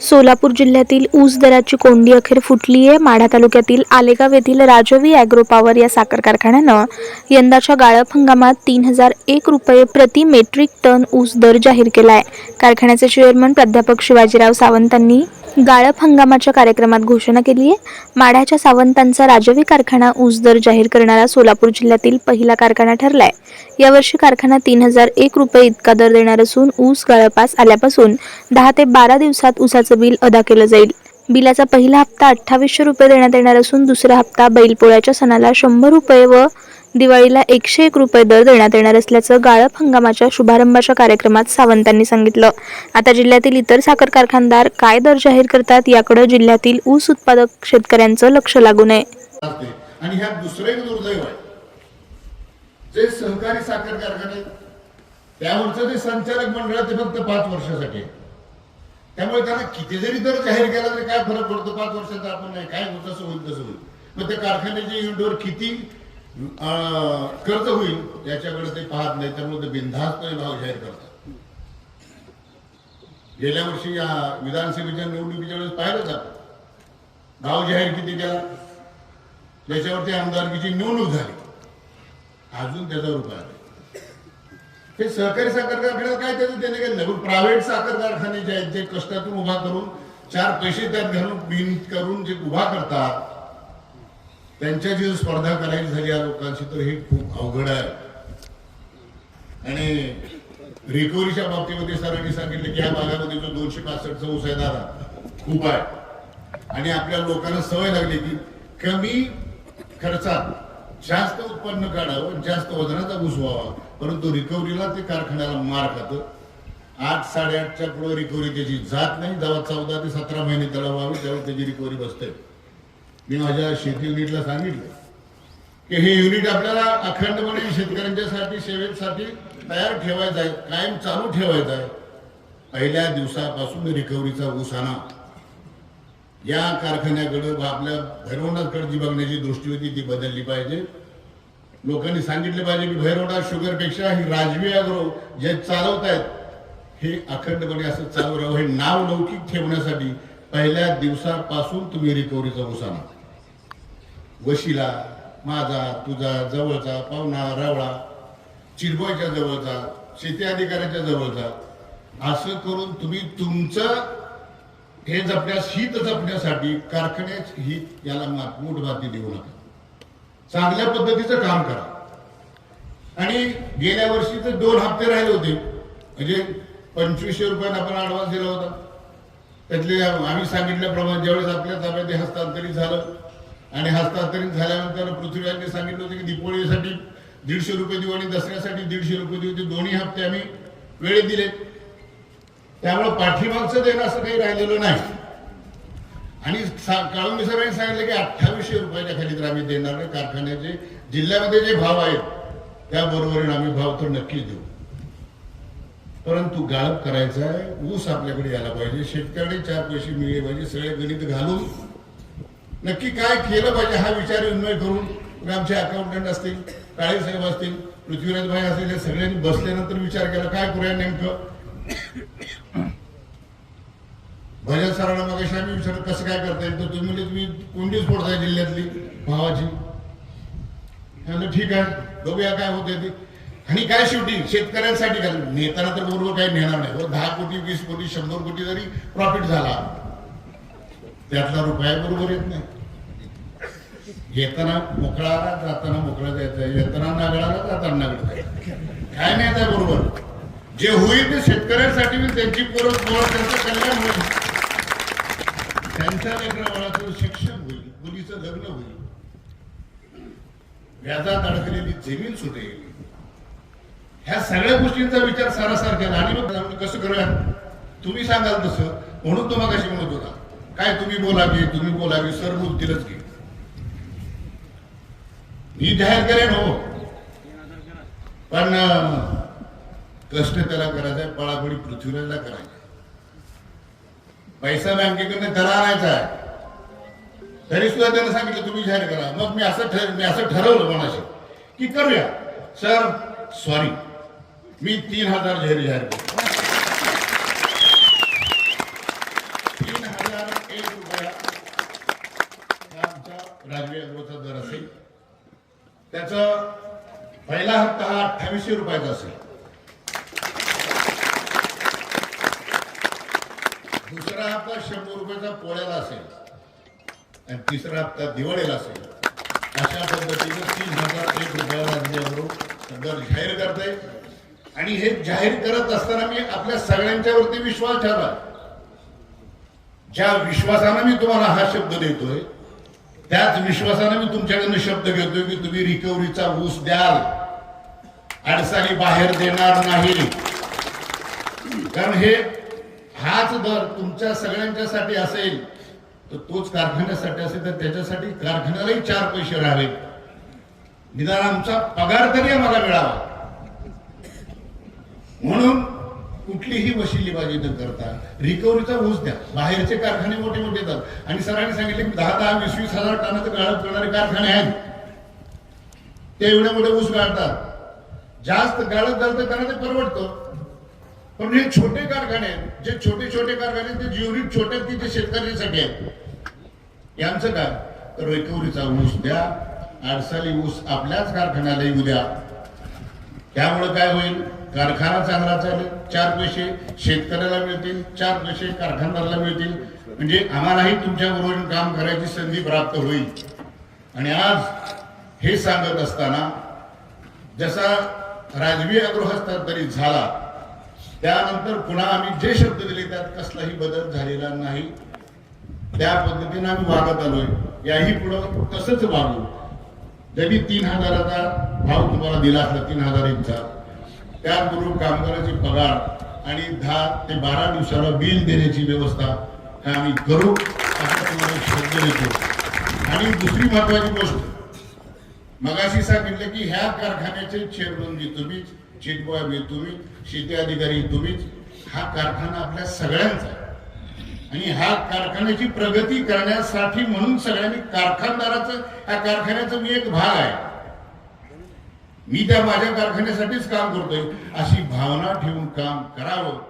सोलापूर जिल्ह्यातील ऊस दराची कोंडी अखेर फुटली आहे. माढा तालुक्यातील आलेगाव येथील राजवी ॲग्रो पॉवर या साखर कारखान्यानं यंदाच्या गाळप हंगामात तीन हजार एक रुपये प्रति मेट्रिक टन ऊस दर जाहीर केला आहे कारखान्याचे चेअरमन प्राध्यापक शिवाजीराव सावंतांनी गाळप हंगामाच्या कार्यक्रमात घोषणा केली आहे. माढ्याच्या सावंतांचा राजवी कारखाना ऊस दर जाहीर करणारा सोलापूर जिल्ह्यातील पहिला कारखाना ठरलाय. यावर्षी कारखाना तीन हजार एक रुपये इतका दर देणार असून ऊस गाळपास आल्यापासून दहा ते बारा दिवसात ऊसाचं बिल अदा केलं जाईल. बिलाचा पहिला हप्ता अठ्ठावीसशे रुपये देण्यात येणार असून दुसरा हप्ता बैलपोळ्याच्या सणाला शंभर रुपये व दिवाळीला एकशे एक रुपये दर देण्यात येणार असल्याचं गाळप हंगामाच्या शुभारंभाच्या कार्यक्रमात सावंतांनी सांगितलं. आता जिल्ह्यातील इतर साखर कारखानदार काय दर जाहीर करतात याकडे जिल्ह्यातील ऊस उत्पादक शेतकऱ्यांचं लक्ष लागू नये. आणि ह्या दुसरं एक दुर्दैव आहे. जे सहकारी साखर कारखाने त्यावरचं जे संचालक मंडळ ते फक्त पाच वर्षासाठी त्यामुळे त्यांना किती जरी दर जाहीर केला तरी काय फरक पडतो? पाच वर्षाचा आपण नाही. काय होत असं होईल तसं होईल. मग त्या कारखान्याचे युनिटवर किती कर्ज होईल याच्याकडे ते पाहत नाही त्यामुळे ते बिनधास्तपणे भाव जाहीर करतात. गेल्या वर्षी या विधानसभेच्या निवडणुकीच्या वेळेस पाहिलंच आपण भाव जाहीर किती केला? त्याच्यावरती आमदारकीची निवडणूक झाली. अजून त्याचा रुपया हे सहकारी साखर कारखान्यात काय त्याचं त्याने काय नाही प्रायव्हेट साखर कारखाने जे आहेत ते कष्टातून उभा करून चार पैसे त्यात घालून बिन करून जे उभा करतात त्यांच्याची जर स्पर्धा करायची झाली या लोकांशी तर हे खूप अवघड आहे. आणि रिकव्हरीच्या बाबतीमध्ये सरांनी सांगितलं की या भागामध्ये जो दोनशे पासष्टचा ऊस आहे दादा खूप आहे. आणि आपल्या लोकांना सवय लागली की कमी खर्चात जास्त उत्पन्न काढावं जास्त वजनाचा ऊस व्हावा परंतु रिकव्हरीला ते कारखान्याला मार खातं. आठ साडेआठच्या पुढे रिकव्हरी त्याची जात नाही. जेव्हा चौदा ते सतरा महिने त्याला व्हावी त्यावेळी त्याची रिकव्हरी बसते. मी माझ्या शेती युनिटला सांगितलं की हे युनिट आपल्याला अखंडपणे म्हणजे शेतकऱ्यांच्यासाठी सेवेसाठी तयार ठेवायचं आहे कायम चालू ठेवायचं आहे. पहिल्या दिवसापासून रिकव्हरीचा ऊस आणा. या कारखान्याकडे आपल्या भैरवनाथकडे जी बघण्याची दृष्टी होती ती बदलली पाहिजे. लोकांनी सांगितले पाहिजे की भैरवनाथ शुगरपेक्षा ही राजवी अग्रो जे चालवत आहेत हे अखंडपणे म्हणजे असं चालू राहावं हे नाव लौकिक ठेवण्यासाठी पहिल्या दिवसापासून तुम्ही रिकव्हरीचा ऊस आणा. वशिला माझा तुझा जवळचा पाहुणा रावळा चिरबोयच्या जवळचा शेती अधिकाऱ्याच्या जवळचा असं करून तुम्ही तुमचं हे जपण्यास हित जपण्यासाठी कारखान्याच ही याला मा- माती देऊ नका. चांगल्या पद्धतीचं काम करा. आणि गेल्या वर्षी तर दोन हप्ते राहिले होते. म्हणजे पंचवीसशे रुपयानं आपण ऍडव्हान्स दिला होता. त्यातले आम्ही सांगितल्याप्रमाणे ज्यावेळेस आपल्या ताब्यात हस्तांतरित झालं आणि हस्तांतरित झाल्यानंतर पृथ्वीराजने सांगितलं होतं की दीपावलीसाठी दीडशे रुपये देऊ आणि दसऱ्यासाठी दीडशे रुपये देऊ. ते दोन्ही हप्ते आम्ही वेळेत दिले. त्यामुळे पाठीमागचं देणं असं काही राहिलेलं नाही. आणि काळुंबी सरांनी सांगितलं की अठ्ठावीसशे रुपयाच्या खाली तर आम्ही देणार नाही. कारखान्याचे जिल्ह्यामध्ये जे भाव आहेत त्या बरोबरीने आम्ही भाव तर नक्कीच देऊ. परंतु गाळप करायचा आहे. ऊस आपल्याकडे यायला पाहिजे. शेतकऱ्याने चार पैसे मिळले पाहिजे. सगळे गणित घालून नक्की काय केलं पाहिजे हा विचार विनिमय करून आमचे अकाउंटंट असतील काळे साहेब असतील पृथ्वीराज भाई असतील हे सगळ्यांनी बसल्यानंतर विचार केला. काय करूया नेमकं? भजन सरांना मग आम्ही विचारलं कसं काय करता येईल? तर तुम्ही म्हणजे तुम्ही कोणतीच फोडताय जिल्ह्यातली भावाची. म्हणलं ठीक आहे बघूया काय होते ते. आणि काय शेवटी? शेतकऱ्यांसाठी काय नेताना तर बरोबर काही नेणार नाही. दहा कोटी वीस कोटी शंभर कोटी जरी प्रॉफिट झाला त्यातला रुपया बरोबर येत नाही. येताना मोकळाला जाताना मोकळा द्यायचा येताना नागळाला जाताना नागड काय नाही आता बरोबर. जे होईल ते शेतकऱ्यांसाठी त्यांची पोरं पोरं त्यांचं कल्याण होईल. त्यांच्या लेकराबाळाचं शिक्षण होईल मुलीचं लग्न होईल. व्याजात अडकलेली जमीन सुटेल. ह्या सगळ्या गोष्टींचा विचार सारासार केला आणि मग कसं करूया तुम्ही सांगाल तसं म्हणून तुम्हाला कशी म्हणत होता. काय तुम्ही बोलावे तुम्ही बोलावी सर बोलतीलच की. मी जाहीर करेन हो. पण कष्ट त्याला करायचंय पळापळी पृथ्वीराजला करायचं पैसा बँकेकडनं त्याला आणायचा आहे. तरी सुद्धा त्यांना सांगितलं तुम्ही जाहीर करा. मग मी असं ठर मी असं ठरवलं मनाशी की करूया. सर सॉरी मी तीन हजार जाहीर जाहीर करतो तीन एक रुपया हा आमचा राजवी अग्रोचा दर असेल त्याचा पहिला हप्ता हा अठ्ठावीसशे रुपयाचा असेल. दुसरा हप्ता शंभर रुपयाचा पोळ्याला असेल. आणि तिसरा हप्ता दिवाळीला असेल. अशा पद्धतीने तीन हजार एक रुपयाला म्हणजे दर जाहीर करते आणि हे जाहीर करत असताना मी आपल्या सगळ्यांच्यावरती विश्वास ठेवला. ज्या विश्वासानं मी तुम्हाला हा शब्द देतोय त्याच विश्वासानं मी तुमच्याकडनं शब्द घेतोय की तुम्ही रिकव्हरीचा ऊस द्याल. अडचणी बाहेर देणार नाही. कारण हे हाच दर तुमच्या सगळ्यांच्यासाठी असेल तर तोच कारखान्यासाठी असेल तर त्याच्यासाठी कारखान्यालाही चार पैसे राहावे निदान आमचा पगार तरी आम्हाला मिळावा. म्हणून कुठलीही वशिलीबाजी न करता रिकव्हरीचा ऊस द्या. बाहेरचे कारखाने मोठे मोठे येतात. आणि सरांनी सांगितले की दहा दहा वीस वीस हजार टनाचं गाळप करणारे कारखाने आहेत. ते एवढे मोठे ऊस गाळतात. जास्त गाळप झालं तर त्यांना ते परवडतं. पण हे छोटे कारखाने आहेत. जे छोटे छोटे कारखाने आहेत, ते युनिट छोटे आहेत शेतकऱ्यांसाठी आहेत. यांचं काय? तर रिकव्हरीचा ऊस द्या. आडसाली ऊस आपल्याच कारखान्याला येऊ द्या त्यामुळे काय होईल? कारखाना चांगला चालेल चार पैसे शेतकऱ्याला मिळतील चार पैसे कारखानदाराला मिळतील. म्हणजे आम्हालाही तुमच्या बरोबर काम करायची संधी प्राप्त होईल. आणि आज हे सांगत असताना जसा राजवी अग्रो झाला त्यानंतर पुन्हा आम्ही जे शब्द दिले त्यात कसलाही बदल झालेला नाही. त्या पद्धतीने आम्ही वागत आलोय. याही पुढं तसंच वागू. जरी तीन हजाराचा भाव तुम्हाला दिला असला तीन हजार एकचा त्याचबरोबर कामगाराचे पगार आणि दहा ते बारा दिवसाला बिल देण्याची व्यवस्था आम्ही करू असं तुम्हाला शब्द देतो. आणि दुसरी महत्वाची गोष्ट मगाशी सांगितलं की ह्या कारखान्याचे चेअरमन बी तुम्हीच चिटबॉय बॉय बी तुम्ही शेती अधिकारी तुम्हीच हा कारखाना आपल्या सगळ्यांचा आहे. आणि ह्या कारखान्याची प्रगती करण्यासाठी म्हणून सगळ्यांनी कारखानदाराचं ह्या कारखान्याचा मी एक भाग आहे. मी त्या माझ्या कारखान्यासाठीच काम करतोय. अशी भावना ठेवून काम करावं.